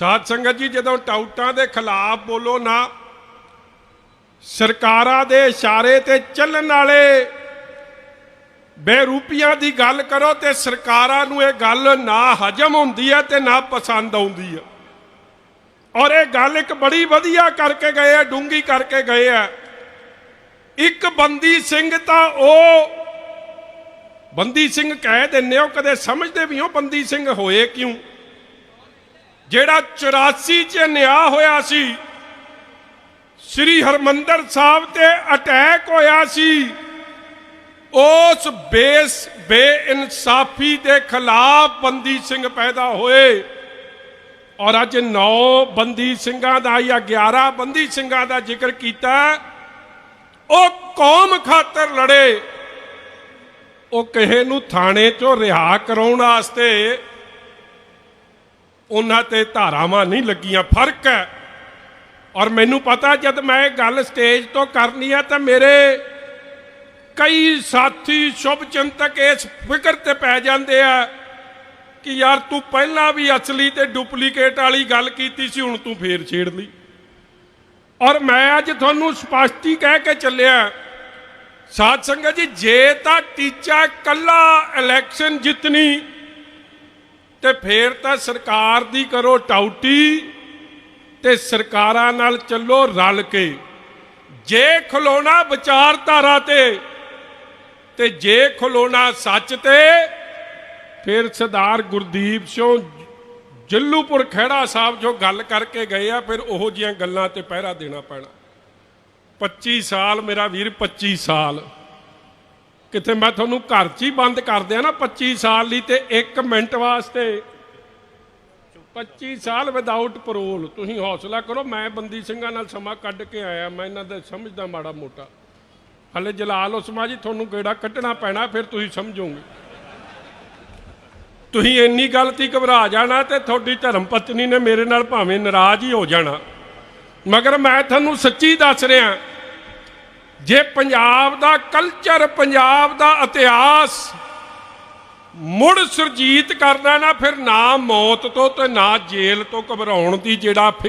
ਸਾਧ ਸੰਗਤ ਜੀ, ਜਦੋਂ ਟਾਊਟਾਂ ਦੇ ਖਿਲਾਫ ਬੋਲੋ ਨਾ, ਸਰਕਾਰਾਂ ਦੇ ਇਸ਼ਾਰੇ ਤੇ ਚੱਲਣ ਵਾਲੇ ਬੇਰੂਪੀਆਂ ਦੀ ਗੱਲ ਕਰੋ ਤੇ ਸਰਕਾਰਾਂ ਨੂੰ ਇਹ ਗੱਲ ਨਾ ਹਜਮ ਹੁੰਦੀ ਹੈ ਤੇ ਨਾ ਪਸੰਦ ਆਉਂਦੀ ਹੈ। ਔਰ ਇਹ ਗੱਲ ਇੱਕ ਬੜੀ ਵਧੀਆ ਕਰਕੇ ਗਏ ਆ ਡੂੰਗੀ ਕਰਕੇ ਗਏ ਆ ਇੱਕ ਬੰਦੀ ਸਿੰਘ ਤਾਂ ਉਹ, ਬੰਦੀ ਸਿੰਘ ਕਹਿ ਦਿੰਨੇ ਹੋ, ਕਦੇ ਸਮਝਦੇ ਵੀ ਹੋ ਬੰਦੀ ਸਿੰਘ ਹੋਏ ਕਿਉਂ? ਜਿਹੜਾ 84 ਚ ਨਿਆ ਹੋਇਆ ਸੀ, ਸ੍ਰੀ ਹਰਮੰਦਰ ਸਾਹਿਬ ਤੇ ਅਟੈਕ ਹੋਇਆ ਸੀ, ਉਸ ਬੇਸ ਬੇਇਨਸਾਫੀ ਦੇ ਖਿਲਾਫ ਬੰਦੀ ਸਿੰਘ ਪੈਦਾ ਹੋਏ। ਔਰ ਅੱਜ 9 ਬੰਦੀ ਸਿੰਘਾਂ ਦਾ ਜਾਂ 11 ਬੰਦੀ ਸਿੰਘਾਂ ਦਾ ਜ਼ਿਕਰ ਕੀਤਾ, ਉਹ ਕੌਮ ਖਾਤਰ ਲੜੇ। ਉਹ ਕਿਸੇ ਨੂੰ ਥਾਣੇ ਚੋਂ ਰਿਹਾ ਕਰਾਉਣ ਵਾਸਤੇ ਉਹਨਾਂ ਤੇ ਧਾਰਾਵਾਂ ਨਹੀਂ ਲੱਗੀਆਂ, ਫ਼ਰਕ ਹੈ। ਔਰ ਮੈਨੂੰ ਪਤਾ, ਜਦ ਮੈਂ ਇਹ ਗੱਲ ਸਟੇਜ ਤੋਂ ਕਰਨੀ ਹੈ, ਤਾਂ ਮੇਰੇ ਕਈ ਸਾਥੀ ਸ਼ੁਭ ਚਿੰਤਕ ਇਸ ਫਿਕਰ ਤੇ ਪੈ ਜਾਂਦੇ ਆ ਕਿ ਯਾਰ ਤੂੰ ਪਹਿਲਾਂ ਵੀ ਅਸਲੀ ਤੇ ਡੁਪਲੀਕੇਟ ਵਾਲੀ ਗੱਲ ਕੀਤੀ ਸੀ, ਹੁਣ ਤੂੰ ਫੇਰ ਛੇੜ ਲਈ। ਔਰ ਮੈਂ ਅੱਜ ਤੁਹਾਨੂੰ ਸਪਸ਼ਟੀ ਕਹਿ ਕੇ ਚੱਲਿਆ, ਸਾਧ ਸੰਗਤ ਜੀ, ਜੇ ਤਾਂ ਟੀਚਾ ਕੱਲਾ ਇਲੈਕਸ਼ਨ ਜਿੱਤਣੀ ਤੇ ਫੇਰ ਤਾਂ ਸਰਕਾਰ ਦੀ ਕਰੋ ਟਾਊਟੀ ਤੇ ਸਰਕਾਰਾਂ ਨਾਲ ਚੱਲੋ ਰਲ ਕੇ। ਜੇ ਖਲੋਣਾ ਵਿਚਾਰਧਾਰਾ ਤੇ ਤੇ ਜੇ ਖਲੋਣਾ ਸੱਚ ਤੇ, ਫਿਰ ਸਰਦਾਰ ਗੁਰਦੀਪ ਸਿੰਘ ਜੱਲੂਪੁਰ ਖਹਿੜਾ ਸਾਹਿਬ ਜੋ ਗੱਲ ਕਰਕੇ ਗਏ ਆ, ਫਿਰ ਉਹੋ ਜੀਆਂ ਗੱਲਾਂ ਤੇ ਪਹਿਰਾ ਦੇਣਾ ਪੈਣਾ। 25 ਸਾਲ, ਮੇਰਾ ਵੀਰ 25 ਸਾਲ। ਕਿਤੇ ਮੈਂ ਤੁਹਾਨੂੰ ਘਰ 'ਚ ਹੀ ਬੰਦ ਕਰ ਦਿਆਂ ਨਾ 25 ਸਾਲ ਲਈ ਤੇ 1 ਮਿੰਟ ਵਾਸਤੇ। 25 ਸਾਲ ਵਿਦਆਊਟ ਪਰੋਲ ਤੁਸੀਂ ਹੌਸਲਾ ਕਰੋ, ਮੈਂ ਬੰਦੀ ਸਿੰਘਾਂ ਨਾਲ ਸਮਾਂ ਕੱਢ ਕੇ ਆਇਆ, ਮੈਂ ਇਹਨਾਂ ਦਾ ਸਮਝਦਾ ਮਾੜਾ ਮੋਟਾ। ਹਲੇ ਜਲਾਲ ਉਸਮਾ ਜੀ, ਤੁਹਾਨੂੰ ਗੇੜਾ ਕੱਢਣਾ ਪੈਣਾ, ਫਿਰ ਤੁਸੀਂ ਸਮਝੋਗੇ। ਤੁਸੀਂ ਇੰਨੀ ਗਲਤੀ ਘਬਰਾ ਜਾਣਾ ਤੇ ਤੁਹਾਡੀ ਧਰਮ ਪਤਨੀ ਨੇ ਮੇਰੇ ਨਾਲ ਭਾਵੇਂ ਨਾਰਾਜ਼ ਹੀ ਹੋ ਜਾਣਾ। ਮਗਰ ਮੈਂ ਤੁਹਾਨੂੰ ਸੱਚੀ ਦੱਸ ਰਿਹਾ ਜੇ ਪੰਜਾਬ ਦਾ ਕਲਚਰ ਪੰਜਾਬ ਦਾ ਇਤਿਹਾਸ ਮੁੜ ਸੁਰਜੀਤ ਕਰਨਾ ਨਾ, ਫਿਰ ਨਾ ਮੌਤ ਤੋਂ ਤੇ ਨਾ ਜੇਲ੍ਹ ਤੋਂ ਘਬਰਾਉਣ ਦੀ ਜਿਹੜਾ ਫਿ-